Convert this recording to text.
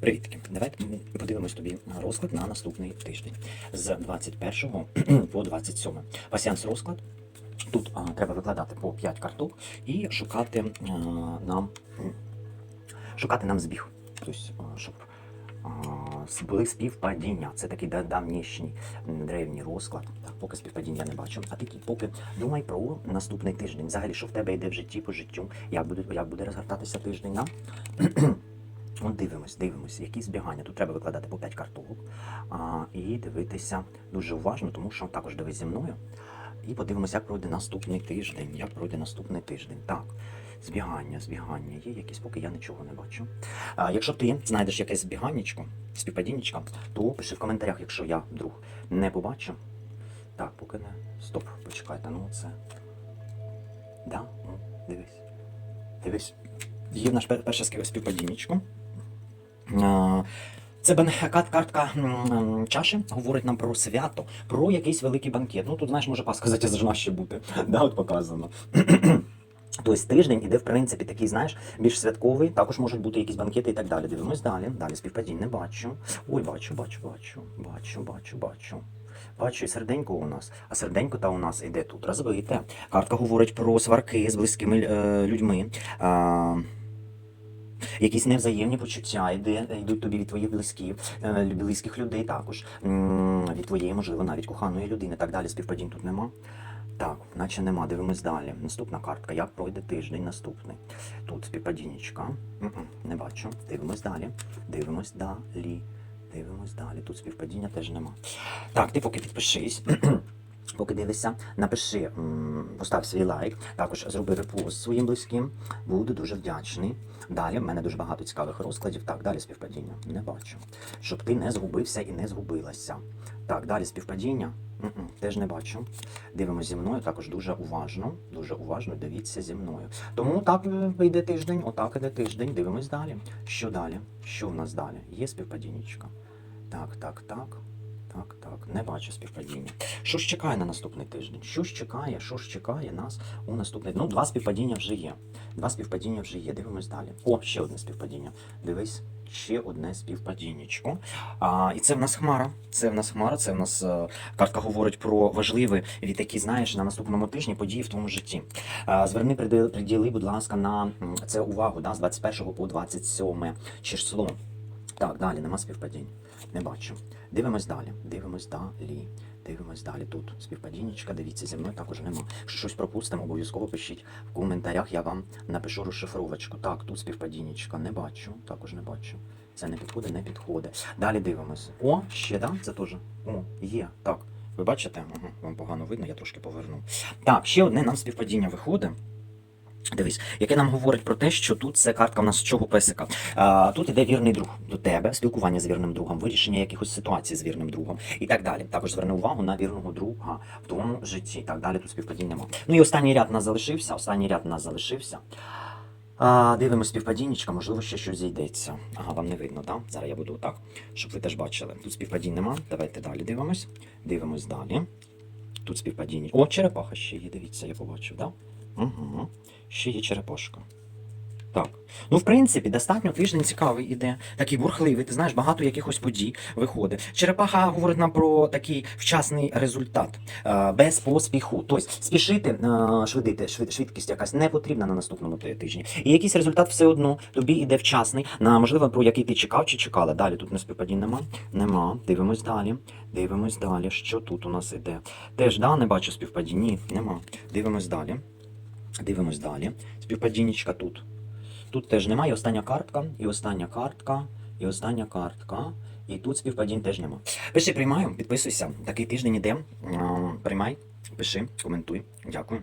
Привітки. Давайте ми подивимось тобі розклад на наступний тиждень з 21 по 27. Пасіанс розклад. Тут а, треба викладати по 5 карток і шукати а, нам шукати нам збіг. Тобто, а, щоб а, були співпадіння. Це такий да- давнішній древній розклад. Так, поки співпадіння не бачу. А такі поки думай про наступний тиждень. Взагалі, що в тебе йде в житті по життю, як буде, як буде розгортатися тиждень. Да? От дивимось, дивимось, які збігання. Тут треба викладати по 5 карток а, і дивитися дуже уважно, тому що також дивись зі мною. І подивимося, як пройде наступний тиждень. Як пройде наступний тиждень. Так, збігання, збігання. Є якісь, поки я нічого не бачу. А, якщо ти знайдеш якесь збіганнячко, співпадіннячко, то пиши в коментарях, якщо я вдруг не побачу. Так, поки не. Стоп, почекайте, ну це. Да? Ну, дивись. Дивись. Є в наш перше спів- співпадіннячко. А, Це картка чаші говорить нам про свято, про якийсь великий банкет. Ну тут, знаєш, може Пасха затяжна ще бути. Да, от показано. Тобто тиждень іде, в принципі, такий, знаєш, більш святковий, також можуть бути якісь банкети і так далі. Дивимось далі. Далі співпадінь не бачу. Ой, бачу, бачу, бачу, бачу, бачу, бачу. Бачу, і серденько у нас. А серденько та у нас іде тут розвите. Картка говорить про сварки з близькими е, людьми. Якісь невзаємні почуття йде, йдуть тобі від твоїх близьких, е, близьких людей також, від твоєї, можливо, навіть коханої людини. Так далі співпадінь тут нема. Так, наче нема. Дивимось далі. Наступна картка. Як пройде тиждень наступний? Тут співпадіннячка. Не бачу. Дивимось далі. Дивимось далі. Дивимось далі. Тут співпадіння теж нема. Так, ти поки підпишись. Поки дивишся, напиши, постав свій лайк, також зроби репост своїм близьким. Буду дуже вдячний. Далі в мене дуже багато цікавих розкладів. Так, далі співпадіння. Не бачу. Щоб ти не згубився і не згубилася. Так, далі співпадіння. М-м, Теж не бачу. Дивимося зі мною також дуже уважно. Дуже уважно дивіться зі мною. Тому так е, йде тиждень, отак іде тиждень. Дивимось далі. Що далі? Що в нас далі? Є співпадіннячка. Так, так, так. Так, так, не бачу співпадіння. Що ж чекає на наступний тиждень? Що ж чекає? Що ж чекає нас у наступний Ну, два співпадіння вже є. Два співпадіння вже є. Дивимось далі. О, ще одне співпадіння. Дивись, ще одне співпадіннячко. А, і це в нас хмара. Це в нас хмара, це в нас е, картка говорить про важливі від такі, знаєш, на наступному тижні події в твоєму житті. А, зверни приділи, будь ласка, на це увагу да, з 21 по 27 число. Так, далі нема співпадінь. Не бачу. Дивимось далі. Дивимось далі. Дивимось далі. Тут співпадіннячка, дивіться зі мною також нема. Якщо щось пропустимо, обов'язково пишіть в коментарях, я вам напишу розшифровочку. Так, тут співпадіннячка, не бачу, також не бачу. Це не підходить, не підходить. Далі дивимося. О, ще да? Це теж. О, є. Так. Ви бачите? Ага, вам погано видно, я трошки поверну. Так, ще одне нам співпадіння виходить. Дивись, яке нам говорить про те, що тут це картка в нас з чого песика. А, тут іде вірний друг до тебе, спілкування з вірним другом, вирішення якихось ситуацій з вірним другом і так далі. Також зверни увагу на вірного друга в твоєму житті. Так далі тут співпадінь нема. Ну і останній ряд у нас залишився. Останній ряд у нас залишився. А, дивимось співпадіннячка, можливо, ще щось зійдеться. Ага, вам не видно, так? Зараз я буду отак, щоб ви теж бачили. Тут співпадінь нема. Давайте далі дивимось. Дивимось далі. Тут співпадіння. О, черепаха ще є, дивіться, я побачив, так? Угу. Ще є черепашка. Так. Ну, в принципі, достатньо тиждень цікавий іде, такий бурхливий, ти знаєш, багато якихось подій виходить. Черепаха говорить нам про такий вчасний результат, е, без поспіху. Тобто спішити, е, швидити, швид, швидкість якась не потрібна на наступному тижні. І якийсь результат все одно тобі іде вчасний, на можливо, про який ти чекав чи чекала. Далі тут не співпадінь нема. Нема. Дивимось далі. Дивимось далі. Що тут у нас іде? Теж да, не бачу співпадінь. Ні, нема. Дивимось далі. Дивимось далі. Співпадіннячка тут. Тут теж немає. Остання картка, і остання картка, і остання картка. І тут співпадінь теж нема. Пиши, приймаю, підписуйся. Такий тиждень іде. Приймай, пиши, коментуй. Дякую.